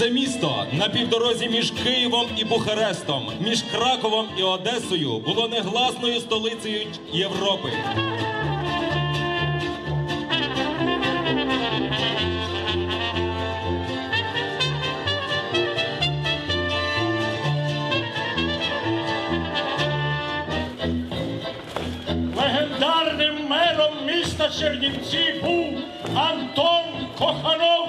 Це місто на півдорозі між Києвом і Бухарестом, між Краковом і Одесою було негласною столицею Європи. Легендарним мером міста Чернівці був Антон Кохановський.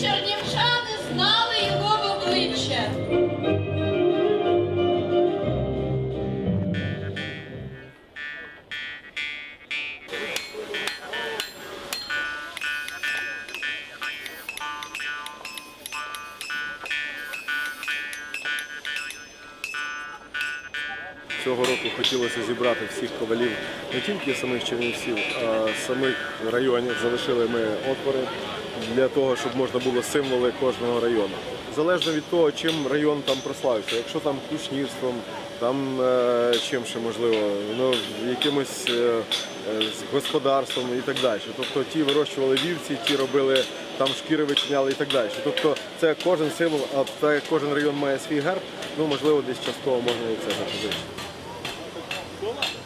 Чернівчани знали Цього року хотілося зібрати всіх ковалів не тільки самих Чернівців, а самих районів. Залишили ми отвори для того, щоб можна було символи кожного району. Залежно від того, чим район там прославився. Якщо там кушнірством, там е, чим ще можливо, ну, якимось е, е, господарством і так далі. Тобто ті вирощували вівці, ті робили там шкіри вичиняли і так далі. Тобто це кожен символ, а так кожен район має свій герб, ну можливо десь частково можна і це запозичити. どう